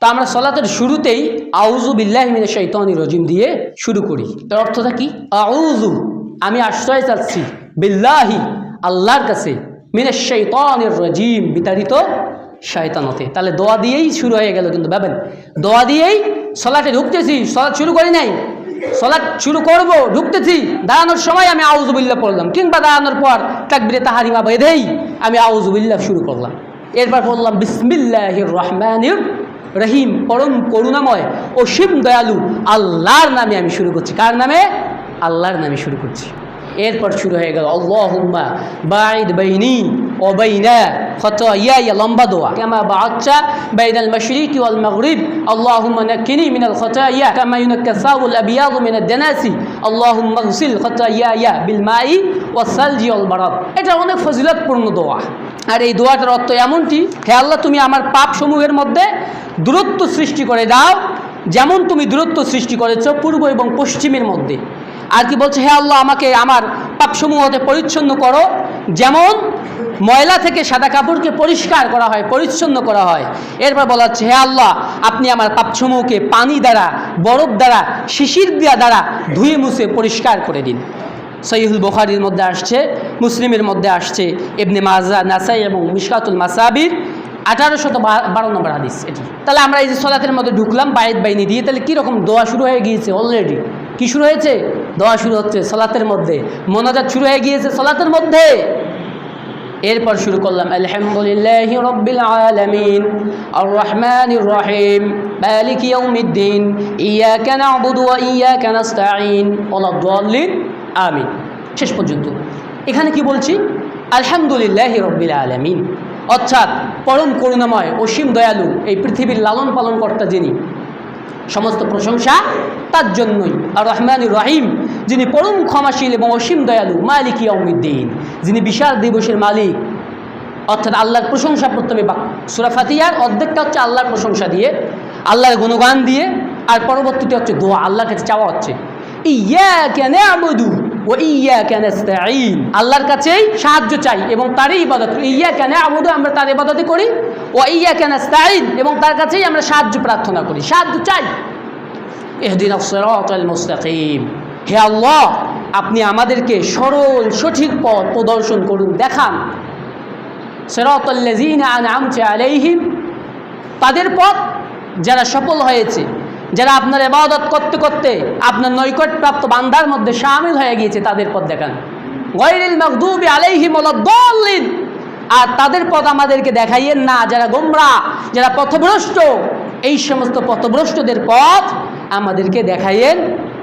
তো আমরা সলাতের শুরুতেই আউজু বিল্লাহমিন শৈতানি রজিম দিয়ে শুরু করি। তার অর্থটা কি? আউজু আমি আশ্রয় চাচ্ছি বিল্লাহি, আল্লাহর কাছে মিনে শৈতানির রজিম, বিতাড়িত শয়তানতে তাহলে দোয়া দিয়েই শুরু হয়ে গেল কিন্তু ভাবেন। দোয়া দিয়েই সলাটে ঢুকতেছি সলাট শুরু করি নাই। সলাট শুরু করব, ঢুকতেছি, দাঁড়ানোর সময় আমি আউজুবিল্লাহ পড়লাম, কিংবা দাঁড়ানোর পর তাকবিরে তাহারিমা বেঁধেই আমি আউজুবিল্লাহ শুরু করলাম। এরপর বললাম, বিসমিল্লাহির রহমানির রহিম, পরম করুণাময় অসীম দয়ালু, আল্লাহর নামে আমি শুরু করছি। কার নামে? আল্লাহর নামে শুরু করছি। এরপর শুরু হয়ে গেল, আল্লাহুম্মা বাইদ বাইনি ও বাইনা ইয়া ইয়া লম্বা দোয়া। কামা বাচ্চা বাইনাল মাশরিকি ওয়াল মাগরিব। আল্লাহুম্মা নাক্কিনি মিনাল খতায়া কামা ইউনাক্কা সাউল আবিয়াদ মিনাদ দানাসি। আল্লাহুম্মা খতায়া ইয়া বিল মাই ওয়াস সালজি ওয়াল বারাদ। এটা অনেক ফজিলতপূর্ণ দোয়া। আর এই দোয়াটার অর্থ এমনটি, হে আল্লাহ, তুমি আমার পাপ সমূহের মধ্যে দূরত্ব সৃষ্টি করে দাও, যেমন তুমি দূরত্ব সৃষ্টি করেছ পূর্ব এবং পশ্চিমের মধ্যে। আর কি বলছে, হে আল্লাহ, আমাকে আমার পাপসমূহ হতে পরিচ্ছন্ন করো, যেমন ময়লা থেকে সাদা কাপড়কে পরিষ্কার করা হয়, পরিচ্ছন্ন করা হয়। এরপর বলা হচ্ছে, হে আল্লাহ, আপনি আমার পাপসমূহকে পানি দ্বারা, বরফ দ্বারা, শিশির দিয়া দ্বারা ধুয়ে মুছে পরিষ্কার করে দিন। সহিহুল বুখারির মধ্যে আসছে, মুসলিমের মধ্যে আসছে ইবনে মাজা, নাসাই এবং মিশকাতুল মাসাবির। আঠারোশত বারো নম্বর হাদিস এটি। তাহলে আমরা এই যে সলাতের মধ্যে ঢুকলাম বাইদ বাইনি দিয়ে, তাহলে কীরকম দোয়া শুরু হয়ে গিয়েছে অলরেডি কি শুরু হয়েছে? দোয়া শুরু হচ্ছে সলাতের মধ্যে। মোনাজাত শুরু হয়ে গিয়েছে সলাতের মধ্যে। এরপর শুরু করলাম, আলহামদুলিল্লাহ রব্বিল আলামিন আর রহমানির রহিম মালিক ইয়াউমিদ্দিন ইয়াকা না'বুদু ওয়া ইয়াকা নাস্তাঈন, ওয়ালাদ দাল্লিন আমিন। শেষ পর্যন্ত। এখানে কি বলছি? আলহামদুলিল্লাহ রব্বিল আলামিন। অর্থাৎ পরম করুণাময় অসীম দয়ালু এই পৃথিবীর লালন পালন কর্তা যিনি, সমস্ত প্রশংসা তার জন্যই। আর রহমান রহিম, যিনি পরম ক্ষমাশীল এবং অসীম দয়ালু, মালিক ইয়াউমিদ্দিন, যিনি বিশাল দিবসের মালিক, অর্থাৎ আল্লাহর প্রশংসা প্রথমে সুরাফাতিয়ার অর্ধেকটা হচ্ছে আল্লাহর প্রশংসা দিয়ে, আল্লাহর গুণগান দিয়ে, আর পরবর্তীতে হচ্ছে দোয়া, আল্লাহর কাছে চাওয়া হচ্ছে। ইয়া কেন আবদু ও ইয়া কেন আল্লাহর কাছেই সাহায্য চাই এবং তারই ইবাদত। ইয়া কেন আবদু আমরা তার ইবাদতই করি। ও ইয়া কেন এবং তার কাছেই আমরা সাহায্য প্রার্থনা করি। সাহায্য চাই। এহদিন মুস্তাকিম। হে আল্লাহ, আপনি আমাদেরকে সরল, সঠিক পথ প্রদর্শন করুন, দেখান। সেরাতল্লাজিন আনআমতে আলাইহিম, তাদের পথ যারা সফল হয়েছে যারা আপনার এবাদত করতে করতে আপনার নৈকটপ্রাপ্ত বান্দার মধ্যে সামিল হয়ে গিয়েছে, তাদের পথ দেখান। গৈরিল মকদুবি ওয়ালাদ-দাল্লিন আর তাদের পথ আমাদেরকে দেখাইয়েন না, যারা গোমরা, যারা পথভ্রষ্ট, এই সমস্ত পথভ্রষ্টদের পথ আমাদেরকে দেখাইয়েন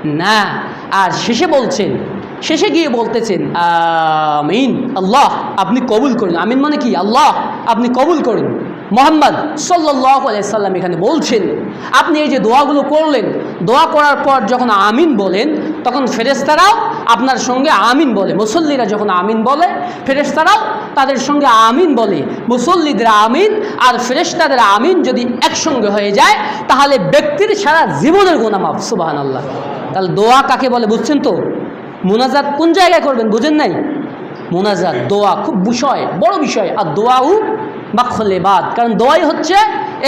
না। আর শেষে বলছেন, শেষে গিয়ে বলতেছেন, আমিন, আল্লাহ, আপনি কবুল করুন। আমিন মানে কি? আল্লাহ, আপনি কবুল করুন। মোহাম্মদ সাল্লাহ সাল্লাম এখানে বলছেন, আপনি এই যে দোয়াগুলো করলেন, দোয়া করার পর যখন আমিন বলেন, তখন ফেরেস্তারাও আপনার সঙ্গে আমিন বলে, মুসল্লিরা যখন আমিন বলে ফেরেস্তারাও তাদের সঙ্গে আমিন বলে, মুসল্লিদের আমিন আর ফেরেস্তাদের আমিন যদি একসঙ্গে হয়ে যায়, তাহলে ব্যক্তির সারা জীবনের গোনামাফ সুবাহ আল্লাহ তাহলে দোয়া কাকে বলে বুঝছেন তো? মোনাজাত কোন জায়গায় করবেন, বুঝেন নাই? মোনাজাত, দোয়া খুব বিষয়, বড় বিষয়, আর দোয়াও মাখলে বাদ কারণ দোয়াই হচ্ছে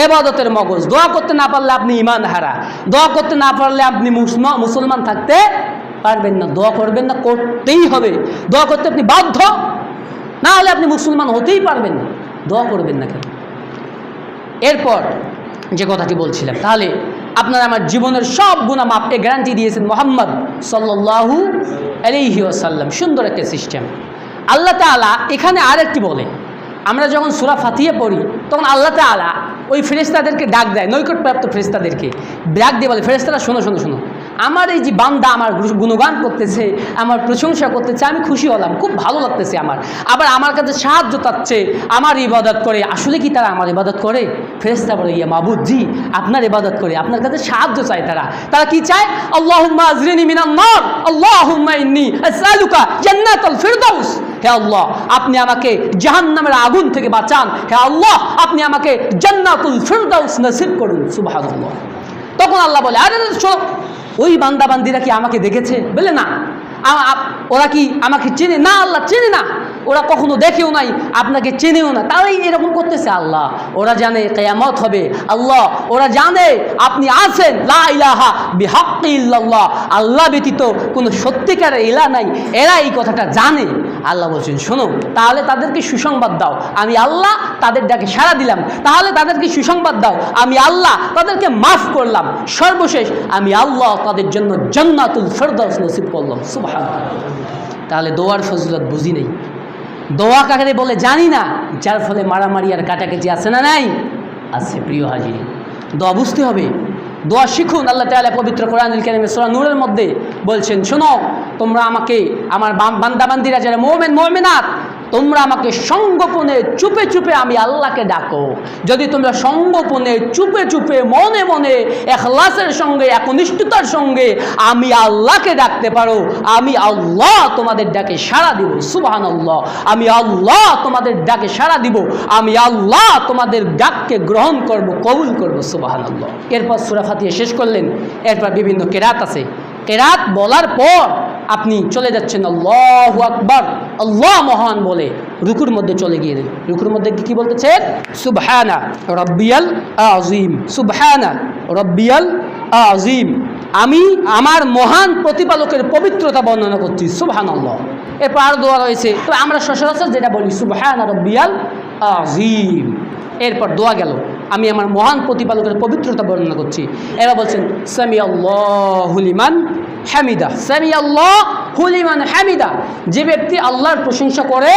এবাদতের মগজ। দোয়া করতে না পারলে আপনি ইমান হারা। দোয়া করতে না পারলে আপনি মুসলমান থাকতে পারবেন না। দোয়া করবেন না, করতেই হবে। দোয়া করতে আপনি বাধ্য, না হলে আপনি মুসলমান হতেই পারবেন না। দোয়া করবেন না কেন? এরপর যে কথাটি বলছিলাম, তাহলে আপনার আমার জীবনের সব গুণা মাপকে গ্যারান্টি দিয়েছেন মোহাম্মদ সাল্লাহু আলহি আসাল্লাম সুন্দর একটা সিস্টেম আল্লাহ তালা এখানে আরেকটি বলে আমরা যখন সুরা ফাতিয়ে পড়ি, তখন আল্লাহ তালা ওই ফেরেস্তাদেরকে ডাক দেয় নৈকটপ্রাপ্ত ফেরেস্তাদেরকে ডাক দিয়ে বলে ফেরেস্তারা শোনো শোনো শোনো। আমার এই যে বান্দা আমার গুণগান করতেছে, আমার প্রশংসা করতেছে, আমি খুশি হলাম, খুব ভালো লাগতেছে আমার। আবার আমার কাছে সাহায্য চাচ্ছে, আমার ইবাদত করে। আসলে কি তারা আমার ইবাদত করে? ফেরেস্তা বলে, ইয়া মাবুদ জি আপনার ইবাদত করে, আপনার কাছে সাহায্য চায় তারা। তারা কি চায়? আল্লাহ আজরিনি মিনান নার, আল্লাহুম্মা ইন্নী আসআলুকা জান্নাতাল ফিরদাউস। হে আল্লাহ, আপনি আমাকে জাহান্নামের আগুন থেকে বাঁচান। হে আল্লাহ, আপনি আমাকে জান্নাতুল ফিরদাউস নসিব করুন। সুবহানাল্লাহ। তখন আল্লাহ বলে, আরে শোনো, ওই বান্দাবান্দিরা কি আমাকে দেখেছে? বলে না। ওরা কি আমাকে চেনে? না, আল্লাহ চেনে না। ওরা কখনো দেখেও নাই, আপনাকে চেনেও না। তারাই এরকম করতেছে আল্লাহ। ওরা জানে কেয়ামত হবে। আল্লাহ, ওরা জানে আপনি আছেন। আল্লাহ ব্যতীত কোনো সত্যিকারের ইলা নাই। এরা এই কথাটা জানে। আল্লাহ বলছেন, শোনো, তাহলে তাদেরকে সুসংবাদ দাও। আমি আল্লাহ তাদের ডাকে সাড়া দিলাম। তাহলে তাদেরকে সুসংবাদ দাও। আমি আল্লাহ তাদেরকে মাফ করলাম। সর্বশেষ আমি আল্লাহ তাদের জন্য জান্নাতুল ফেরদাউস নসিব করলাম। সুবহান তাহলে দোয়ার ফজিলত বুঝি নেই। দোয়া কাকে বলে জানি না, যার ফলে মারামারি আর কাটাকাটি আছে না নাই, আছে প্রিয় হাজির দোয়া বুঝতে হবে। দোয়া শিখুন, আল্লাহ তালা পবিত্র কোরআনুল কারিমে সূরা নূরের মধ্যে বলছেন, শোনো, তোমরা আমাকে, আমার বান্দাবান্দিরা যারা মোমেন, মোমেনাত তোমরা আমাকে সঙ্গোপনে চুপে চুপে আমি আল্লাহকে ডাকো। যদি তোমরা সঙ্গোপনে চুপে চুপে মনে মনে এখলাসের সঙ্গে, একনিষ্ঠতার সঙ্গে আমি আল্লাহকে ডাকতে পারো, আমি আল্লাহ তোমাদের ডাকে সাড়া দিব সুবাহান আল্লাহ আমি আল্লাহ তোমাদের ডাকে সাড়া দিব, আমি আল্লাহ তোমাদের ডাককে গ্রহণ করব, কবুল করব সুবাহান আল্লাহ এরপর সুরা ফাতিহা শেষ করলেন, এরপর বিভিন্ন কেরাত আছে। কেরাত বলার পর আপনি চলে যাচ্ছেন, আল্লাহ আকবর, আল্লাহ মহান বলে রুকুর মধ্যে চলে গিয়ে রুকুর মধ্যে কি বলতেছে সুবহানা রব্বিয়াল আজিম সুবহানা রব্বিয়াল আজিম আমি আমার মহান প্রতিপালকের পবিত্রতা বর্ণনা করছি সুবহান আল্লাহ এরপর আরও দোয়া রয়েছে। তো আমরা সচরাচর যেটা বলি, সুবহানা রব্বিয়াল আজিম এরপর দোয়া গেল। আমি আমার মহান প্রতিপালকের পবিত্রতা বর্ণনা করছি। এবার বলছেন সামি হুলিমান হ্যামিদা সামি হুলিমান হ্যামিদা যে ব্যক্তি আল্লাহর প্রশংসা করে,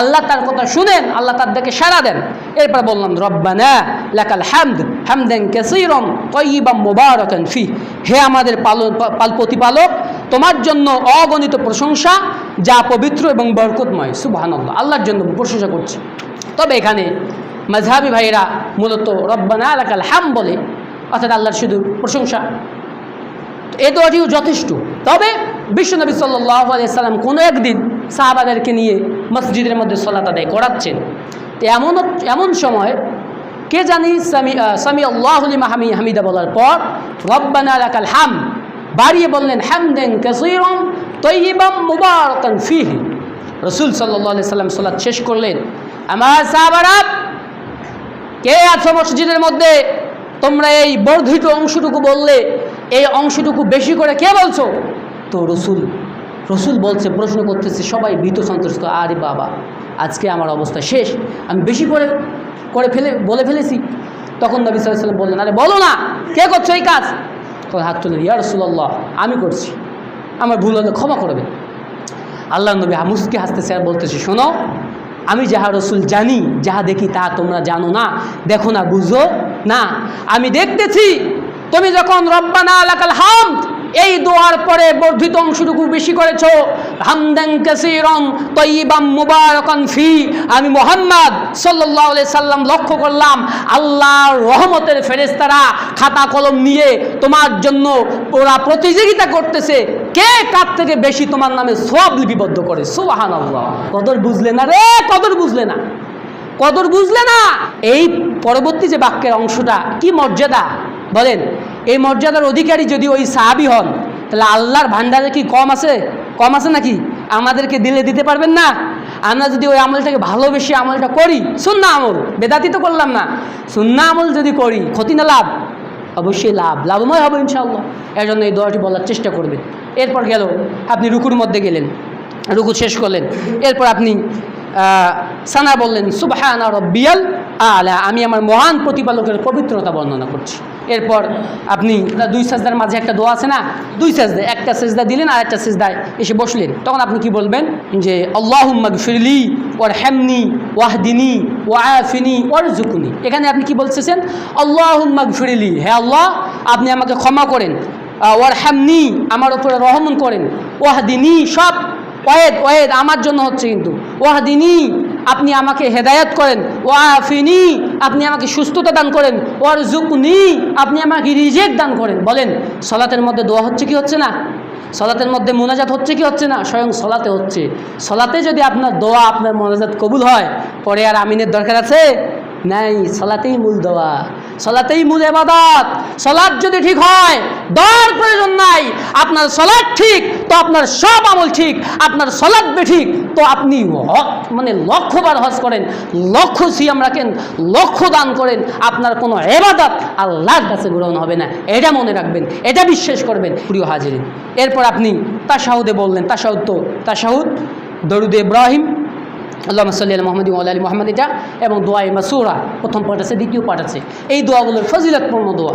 আল্লাহ তার কথা শুনেন, আল্লাহ তার দিকে সাড়া দেন। এরপর বললাম, রব্বানা লাকাল হামদ, হামদেন কাসীরান তাইয়িবাম মুবারাকান ফি। হে আমাদের পালন পাল প্রতিপালক, তোমার জন্য অগণিত প্রশংসা, যা পবিত্র এবং বরকতময়। সুবহানাল্লাহ, আল্লাহর জন্য প্রশংসা করছি। তবে এখানে মাঝহাবি ভাইরা মূলত রব্বানা লাকাল হাম বলে, অর্থাৎ আল্লাহর শুধু প্রশংসা। এ দোয়াটিও যথেষ্ট। তবে বিশ্বনবী সাল্লাহ আলিয়াল্লাম কোনো একদিন সাহাবাদেরকে নিয়ে মসজিদের মধ্যে সলাত আদায় করাচ্ছেন। তো এমন এমন সময় কে জানি সামি সামি আল্লাহলি মাহামি হামিদা বলার পর রব্বানা লাকাল হাম বাড়িয়ে বললেন, হামদেন কাসীরাম তৈবাম মুবারকান ফিহি। রসুল সাল্লাহ সাল্লাম সাল্লাত শেষ করলেন। আমার সাহাবারা কে আছো মসজিদের মধ্যে? তোমরা এই বর্ধিত অংশটুকু বললে, এই অংশটুকু বেশি করে কে বলছো? তো রসুল রসুল বলছে, প্রশ্ন করতেছে, সবাই ভীত সন্ত্রস্ত আরে বাবা, আজকে আমার অবস্থা শেষ, আমি বেশি করে করে ফেলে, বলে ফেলেছি। তখন নবী সাল্লাম বললেন, আরে বলো না, কে করছ এই কাজ? তখন হাত তুলে ইয়া রসুল্লাহ আমি করছি, আমার ভুল হলে ক্ষমা করবে। আল্লাহ নবী মুসকে হাসতেছে আর বলতেছে, শোনো আমি যাহা রসুল জানি, যাহা দেখি তা তোমরা জানো না। দেখো না, বুঝো না। আমি দেখতেছি, তুমি যখন রব্বানা আলাকাল হামদ এই দোয়ার পরে বর্ধিত অংশটুকু বেশি করেছ। হামদান কাসীরান তয়্যিবাম মুবারাকান ফি। আমি মোহাম্মদ আলাইহি সাল্লাম লক্ষ্য করলাম আল্লাহ রহমতের ফেরেস্তারা খাতা কলম নিয়ে তোমার জন্য ওরা প্রতিযোগিতা করতেছে। কে কার থেকে বেশি তোমার নামে সব লিপিবদ্ধ করে? সুবহানাল্লাহ। কদর বুঝলে না রে, কদর বুঝলে না। কদর বুঝলে না। এই পরবর্তী যে বাক্যের অংশটা কি মর্যাদা? বলেন এই মর্যাদার অধিকারী যদি ওই সাহাবি হন, তাহলে আল্লাহর ভান্ডারে কি কম আছে? কম আছে নাকি? আমাদেরকে দিলে দিতে পারবেন না? আমরা যদি ওই আমলটাকে ভালোবেসে আমলটা করি, সুন্না আমল, বেদাতি তো করলাম না। সুন্না আমল যদি করি, ক্ষতি না লাভ? অবশ্যই লাভ, লাভময় হবে ইনশাআল্লাহ। এর জন্য এই দোয়াটি বলার চেষ্টা করবেন। এরপর গেল, আপনি রুকুর মধ্যে গেলেন, রুকু শেষ করলেন। এরপর আপনি সানা বললেন, সুবহানা রব্বিয়াল আলা আমি আমার মহান প্রতিপালকের পবিত্রতা বর্ণনা করছি। এরপর আপনি দুই সাজদার মাঝে একটা দোয়া আছে না? দুই সাজদা, একটা সেজদা দিলেন আর একটা সেজদায় এসে বসলেন। তখন আপনি কি বলবেন? যে আল্লাহুম্মাগ ফিরলি ওর হেমনি ওয়াহদিনী ওয়াফিনি ওর জুকুনি এখানে আপনি কি বলতেছেন? আল্লাহুম্মাগ ফিরলি হে আল্লাহ, আপনি আমাকে ক্ষমা করেন। ওয়ার হ্যামনি আমার উপরে রহমন করেন। ওয়াহদিনী সব ওয়েদ ওয়েদ আমার জন্য হচ্ছে কিন্তু। ওয়াহদিনী আপনি আমাকে হেদায়াত করেন। ওয়াফিনি, আপনি আমাকে সুস্থতা দান করেন। ওয়ার জুকনি আপনি আমাকে রিজেক্ট দান করেন। বলেন, সলাতের মধ্যে দোয়া হচ্ছে কি হচ্ছে না? সলাতের মধ্যে মোনাজাত হচ্ছে কি হচ্ছে না? স্বয়ং সলাতে হচ্ছে। সলাতে যদি আপনার দোয়া, আপনার মোনাজাত কবুল হয়, পরে আর আমিনের দরকার আছে? নাই, সলাতেই মূল দোয়া। সলাতেই মূল এবাদত সলাদ যদি ঠিক হয় দর প্রয়োজন নাই। আপনার সলাদ ঠিক, তো আপনার সব আমল ঠিক। আপনার সলাদ ঠিক, তো আপনি মানে লক্ষবার হজ করেন লক্ষ সিয়াম রাখেন লক্ষ দান করেন। আপনার কোনো এবাদাত আল্লাহর কাছে গ্রহণ হবে না। এটা মনে রাখবেন, এটা বিশ্বাস করবেন, প্রিয় হাজিরিন। এরপর আপনি তাশাহুদে বললেন, তাশাহুদ তো, তাশাহুদ দরুদ ইব্রাহিম আল্লাহ সাল্লাহ মোহাম্মদ আলী মোহাম্মদ এটা এবং দোয়াই মাসুরা প্রথম পাঠ আছে, দ্বিতীয় পাঠ আছে। এই দোয়াগুলোর ফজিলতপূর্ণ দোয়া।